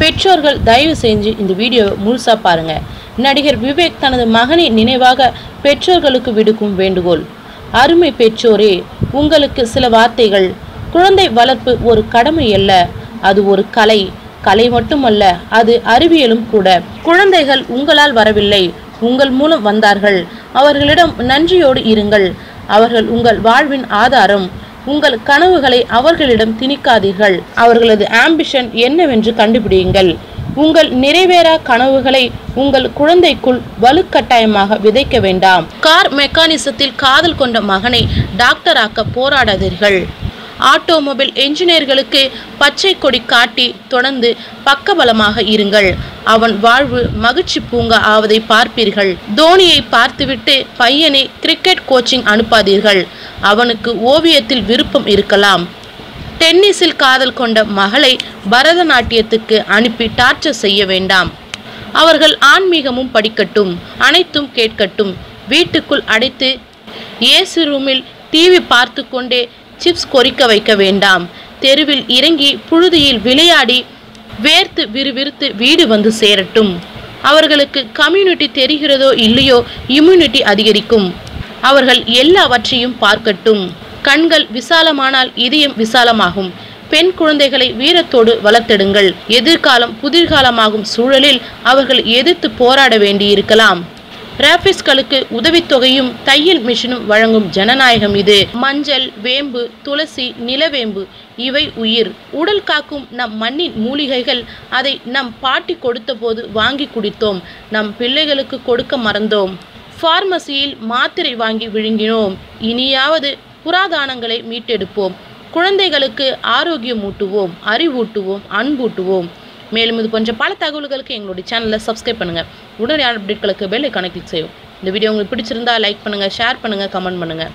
பெற்றோர்கள் தயவு செஞ்சு இந்த வீடியோவை முழுசா பாருங்க. நடிகர் விவேக் தனது மகனின் நினைவாக பெற்றோர்களுக்கு விடுக்கும் வேண்டுகோள். அருமை பெற்றோரே உங்களுக்கு சில வார்த்தைகள். குழந்தை வளர்ப்பு ஒரு கடமை அல்ல அது ஒரு கலை. கலை மட்டுமல்ல அது அறிவியலும் கூட. குழந்தைகள் உங்களால் வரவில்லை உங்கள் மூலம் வந்தார்கள். அவர்களிடம் நன்றியோடு இருங்கள். அவர்கள் உங்கள் வாழ்வின் ஆதாரம். உங்கள் கனவுகளை அவர்களிடம் திணிக்காதீர்கள். அவர்களது ஆம்பிஷன் என்னவென்று கண்டுபிடியுங்கள். உங்கள் நிறைவேறா கனவுகளை உங்கள் குழந்தைக்குள் வலுக்கட்டாயமாக விதைக்க வேண்டாம். கார் மெக்கானிசத்தில் காதல் கொண்ட மகனை டாக்டராக்க போராடாதீர்கள். ஆட்டோமொபைல் என்ஜினியர்களுக்கு பச்சை கொடி காட்டி தொடர்ந்து பக்கபலமாக இருங்கள். அவன் வாழ்வு மகிழ்ச்சி பூங்கா ஆவதை பார்ப்பீர்கள். தோனியை பார்த்துவிட்டு பையனை கிரிக்கெட் கோச்சிங் அனுப்பாதீர்கள். அவனுக்கு ஓவியத்தில் விருப்பம் இருக்கலாம். டென்னிஸில் காதல் கொண்ட மகளை பரதநாட்டியத்துக்கு அனுப்பி டார்ச்சர் செய்ய வேண்டாம். அவர்கள் ஆன்மீகமும் படிக்கட்டும் அனைத்தும் கேட்கட்டும். வீட்டுக்குள் அடைத்து ஏசி ரூமில் டிவி பார்த்து கொண்டே சிப்ஸ் கொறிக்க வைக்க வேண்டாம். தெருவில் இறங்கி புழுதியில் விளையாடி வேர்த்து விறுவிறுத்து வீடு வந்து சேரட்டும். அவர்களுக்கு கம்யூனிட்டி தெரிகிறதோ இல்லையோ இம்யூனிட்டி அதிகரிக்கும். அவர்கள் எல்லாவற்றையும் பார்க்கட்டும். கண்கள் விசாலமானால் இதயம் விசாலமாகும். பெண் குழந்தைகளை வீரத்தோடு வளர்த்தெடுங்கள். எதிர்காலம் புதிர்காலமாகும் சூழலில் அவர்கள் எதிர்த்து போராட வேண்டியிருக்கலாம். ராபிஸ்களுக்கு உதவித்தொகையும் தையல் மிஷினும் வழங்கும் ஜனநாயகம் இது. மஞ்சள் வேம்பு துளசி நிலவேம்பு இவை உயிர். உடல் காக்கும் நம் மண்ணின் மூலிகைகள் அதை நம் பாட்டி கொடுத்தபோது வாங்கி குடித்தோம். நம் பிள்ளைகளுக்கு கொடுக்க மறந்தோம். ஃபார்மசியில் மாத்திரை வாங்கி விழுங்கினோம். இனியாவது புராதானங்களை மீட்டெடுப்போம். குழந்தைகளுக்கு ஆரோக்கியம் ஊட்டுவோம் அறிவூட்டுவோம் அன்பூட்டுவோம். மேலும் இது போன்ற பல தகவல்களுக்கு எங்களுடைய சேனலை சப்ஸ்கிரைப் பண்ணுங்கள் உடனடி அப்டேட்களுக்கு பெல் ஐக்கானை கிளிக் செய்யும் இந்த வீடியோ உங்களுக்கு பிடிச்சிருந்தா லைக் பண்ணுங்கள் ஷேர் பண்ணுங்கள் கமெண்ட் பண்ணுங்கள்